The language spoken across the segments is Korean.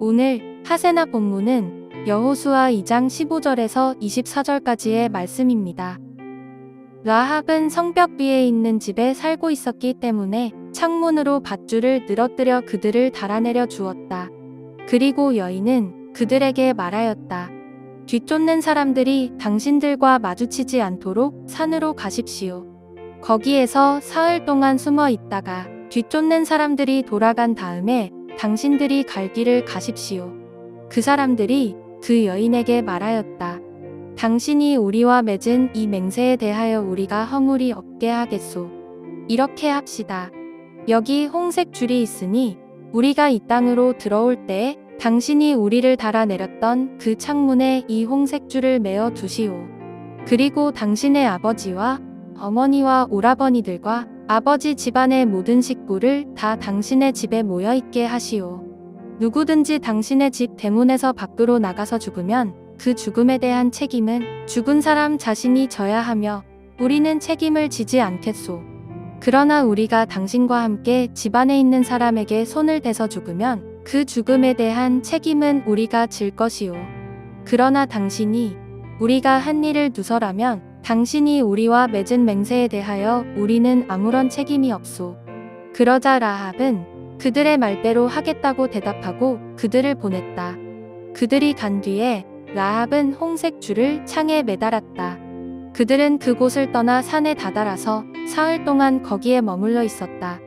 오늘 하세나 본문은 여호수아 2장 15절에서 24절까지의 말씀입니다. 라합은 성벽 위에 있는 집에 살고 있었기 때문에 창문으로 밧줄을 늘어뜨려 그들을 달아내려 주었다. 그리고 여인은 그들에게 말하였다. 뒤쫓는 사람들이 당신들과 마주치지 않도록 산으로 가십시오. 거기에서 사흘 동안 숨어 있다가 뒤쫓는 사람들이 돌아간 다음에 당신들이 갈 길을 가십시오. 그 사람들이 그 여인에게 말하였다. 당신이 우리와 맺은 이 맹세에 대하여 우리가 허물이 없게 하겠소. 이렇게 합시다. 여기 홍색 줄이 있으니 우리가 이 땅으로 들어올 때에 당신이 우리를 달아내렸던 그 창문에 이 홍색 줄을 메어 두시오. 그리고 당신의 아버지와 어머니와 오라버니들과 아버지 집안의 모든 식구를 다 당신의 집에 모여 있게 하시오. 누구든지 당신의 집 대문에서 밖으로 나가서 죽으면 그 죽음에 대한 책임은 죽은 사람 자신이 져야 하며 우리는 책임을 지지 않겠소. 그러나 우리가 당신과 함께 집안에 있는 사람에게 손을 대서 죽으면 그 죽음에 대한 책임은 우리가 질 것이오. 그러나 당신이 우리가 한 일을 누설하면 당신이 우리와 맺은 맹세에 대하여 우리는 아무런 책임이 없소. 그러자 라합은 그들의 말대로 하겠다고 대답하고 그들을 보냈다. 그들이 간 뒤에 라합은 홍색 줄을 창에 매달았다. 그들은 그곳을 떠나 산에 다다라서 사흘 동안 거기에 머물러 있었다.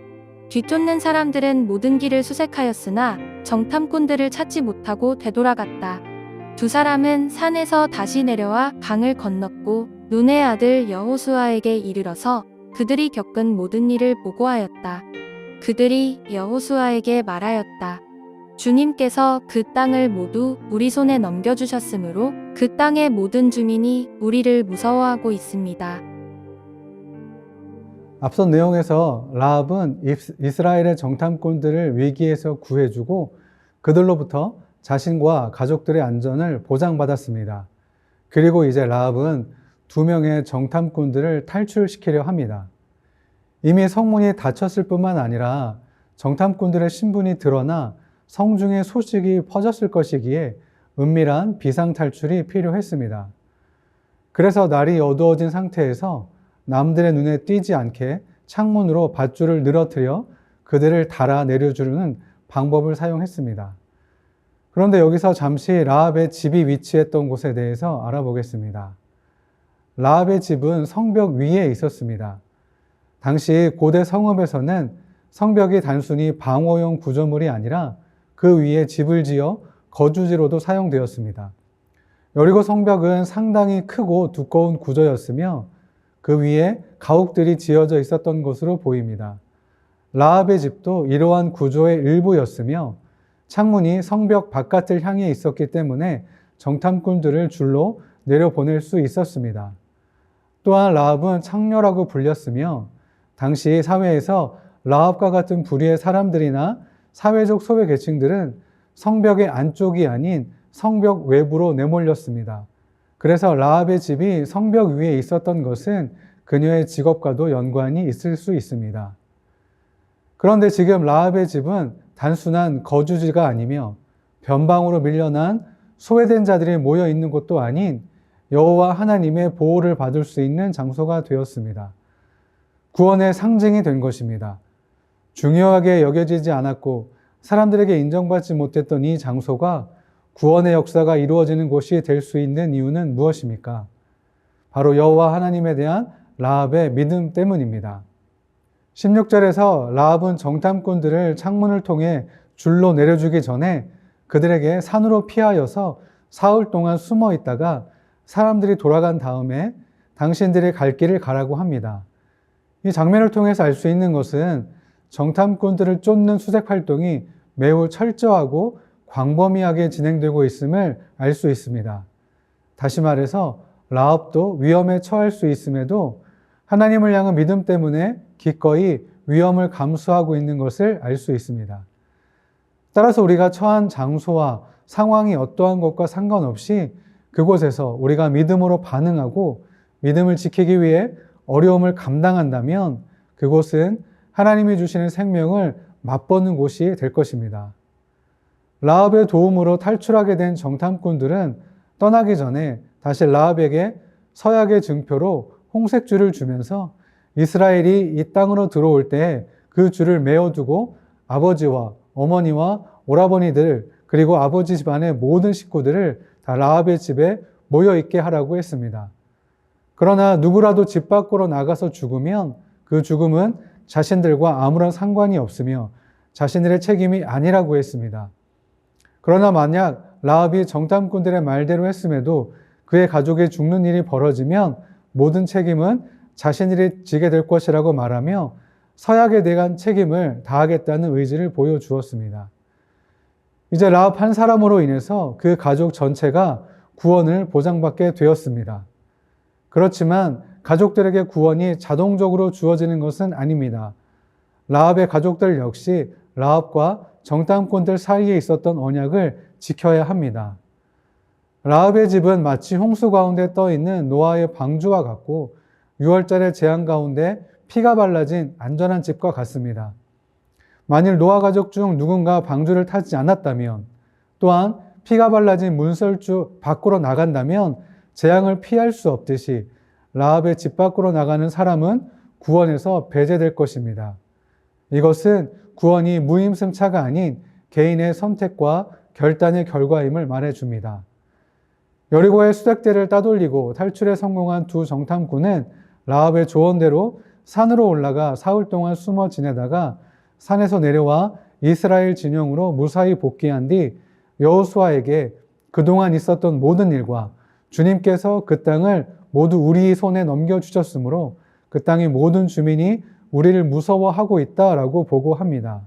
뒤쫓는 사람들은 모든 길을 수색하였으나 정탐꾼들을 찾지 못하고 되돌아갔다. 두 사람은 산에서 다시 내려와 강을 건넜고 눈의 아들 여호수아에게 이르러서 그들이 겪은 모든 일을 보고하였다. 그들이 여호수아에게 말하였다. 주님께서 그 땅을 모두 우리 손에 넘겨주셨으므로 그 땅의 모든 주민이 우리를 무서워하고 있습니다. 앞선 내용에서 라합은 이스- 이스라엘의 정탐꾼들을 위기에서 구해주고 그들로부터 자신과 가족들의 안전을 보장받았습니다. 그리고 이제 라합은 두 명의 정탐꾼들을 탈출시키려 합니다. 이미 성문이 닫혔을 뿐만 아니라 정탐꾼들의 신분이 드러나 성중의 소식이 퍼졌을 것이기에 은밀한 비상 탈출이 필요했습니다. 그래서 날이 어두워진 상태에서 남들의 눈에 띄지 않게 창문으로 밧줄을 늘어뜨려 그들을 달아 내려주는 방법을 사용했습니다. 그런데 여기서 잠시 라합의 집이 위치했던 곳에 대해서 알아보겠습니다. 라합의 집은 성벽 위에 있었습니다. 당시 고대 성읍에서는 성벽이 단순히 방어용 구조물이 아니라 그 위에 집을 지어 거주지로도 사용되었습니다. 여리고 성벽은 상당히 크고 두꺼운 구조였으며 그 위에 가옥들이 지어져 있었던 것으로 보입니다. 라합의 집도 이러한 구조의 일부였으며 창문이 성벽 바깥을 향해 있었기 때문에 정탐꾼들을 줄로 내려보낼 수 있었습니다. 또한 라합은 창녀라고 불렸으며 당시 사회에서 라합과 같은 부류의 사람들이나 사회적 소외 계층들은 성벽의 안쪽이 아닌 성벽 외부로 내몰렸습니다. 그래서 라합의 집이 성벽 위에 있었던 것은 그녀의 직업과도 연관이 있을 수 있습니다. 그런데 지금 라합의 집은 단순한 거주지가 아니며 변방으로 밀려난 소외된 자들이 모여 있는 곳도 아닌 여호와 하나님의 보호를 받을 수 있는 장소가 되었습니다. 구원의 상징이 된 것입니다. 중요하게 여겨지지 않았고 사람들에게 인정받지 못했던 이 장소가 구원의 역사가 이루어지는 곳이 될 수 있는 이유는 무엇입니까? 바로 여호와 하나님에 대한 라합의 믿음 때문입니다. 16절에서 라합은 정탐꾼들을 창문을 통해 줄로 내려주기 전에 그들에게 산으로 피하여서 사흘 동안 숨어 있다가 사람들이 돌아간 다음에 당신들이 갈 길을 가라고 합니다. 이 장면을 통해서 알 수 있는 것은 정탐꾼들을 쫓는 수색 활동이 매우 철저하고 광범위하게 진행되고 있음을 알 수 있습니다. 다시 말해서 라합도 위험에 처할 수 있음에도 하나님을 향한 믿음 때문에 기꺼이 위험을 감수하고 있는 것을 알 수 있습니다. 따라서 우리가 처한 장소와 상황이 어떠한 것과 상관없이 그곳에서 우리가 믿음으로 반응하고 믿음을 지키기 위해 어려움을 감당한다면 그곳은 하나님이 주시는 생명을 맛보는 곳이 될 것입니다. 라합의 도움으로 탈출하게 된 정탐꾼들은 떠나기 전에 다시 라합에게 서약의 증표로 홍색줄을 주면서 이스라엘이 이 땅으로 들어올 때 그 줄을 메어두고 아버지와 어머니와 오라버니들 그리고 아버지 집안의 모든 식구들을 다 라합의 집에 모여 있게 하라고 했습니다. 그러나 누구라도 집 밖으로 나가서 죽으면 그 죽음은 자신들과 아무런 상관이 없으며 자신들의 책임이 아니라고 했습니다. 그러나 만약 라합이 정탐꾼들의 말대로 했음에도 그의 가족이 죽는 일이 벌어지면 모든 책임은 자신들이 지게 될 것이라고 말하며 서약에 대한 책임을 다하겠다는 의지를 보여주었습니다. 이제 라합 한 사람으로 인해서 그 가족 전체가 구원을 보장받게 되었습니다. 그렇지만 가족들에게 구원이 자동적으로 주어지는 것은 아닙니다. 라합의 가족들 역시 라합과 정탐꾼들 사이에 있었던 언약을 지켜야 합니다. 라합의 집은 마치 홍수 가운데 떠 있는 노아의 방주와 같고 6월절의 재앙 가운데 피가 발라진 안전한 집과 같습니다. 만일 노아 가족 중 누군가 방주를 타지 않았다면 또한 피가 발라진 문설주 밖으로 나간다면 재앙을 피할 수 없듯이 라합의 집 밖으로 나가는 사람은 구원에서 배제될 것입니다. 이것은 구원이 무임승차가 아닌 개인의 선택과 결단의 결과임을 말해줍니다. 여리고의 수색대를 따돌리고 탈출에 성공한 두 정탐꾼은 라합의 조언대로 산으로 올라가 사흘 동안 숨어 지내다가 산에서 내려와 이스라엘 진영으로 무사히 복귀한 뒤 여호수아에게 그동안 있었던 모든 일과 주님께서 그 땅을 모두 우리 손에 넘겨 주셨으므로 그 땅의 모든 주민이 우리를 무서워하고 있다라고 보고합니다.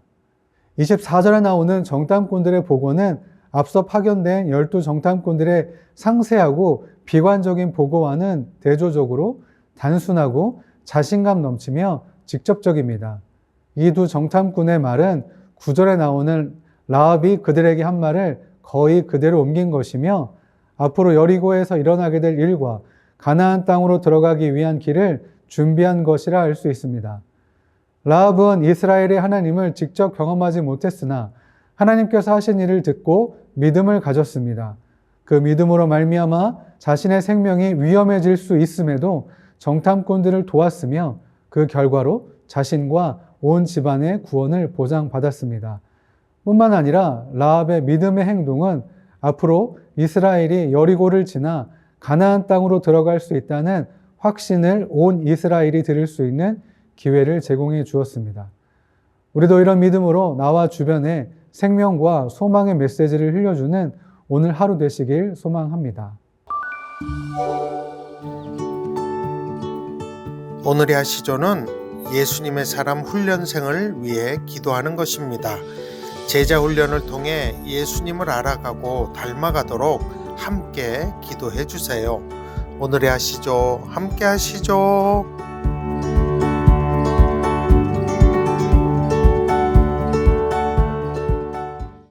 24절에 나오는 정탐꾼들의 보고는 앞서 파견된 열두 정탐꾼들의 상세하고 비관적인 보고와는 대조적으로 단순하고 자신감 넘치며 직접적입니다. 이 두 정탐꾼의 말은 구절에 나오는 라합이 그들에게 한 말을 거의 그대로 옮긴 것이며 앞으로 여리고에서 일어나게 될 일과 가나안 땅으로 들어가기 위한 길을 준비한 것이라 할수 있습니다. 라합은 이스라엘의 하나님을 직접 경험하지 못했으나 하나님께서 하신 일을 듣고 믿음을 가졌습니다. 그 믿음으로 말미암아 자신의 생명이 위험해질 수 있음에도 정탐꾼들을 도왔으며 그 결과로 자신과 온 집안의 구원을 보장받았습니다. 뿐만 아니라 라합의 믿음의 행동은 앞으로 이스라엘이 여리고를 지나 가나안 땅으로 들어갈 수 있다는 확신을 온 이스라엘이 들을 수 있는 기회를 제공해 주었습니다. 우리도 이런 믿음으로 나와 주변에 생명과 소망의 메시지를 흘려주는 오늘 하루 되시길 소망합니다. 오늘의 하시조는 예수님의 사람 훈련생을 위해 기도하는 것입니다. 제자 훈련을 통해 예수님을 알아가고 닮아가도록 함께 기도해 주세요. 오늘의 하시조 함께 하시죠.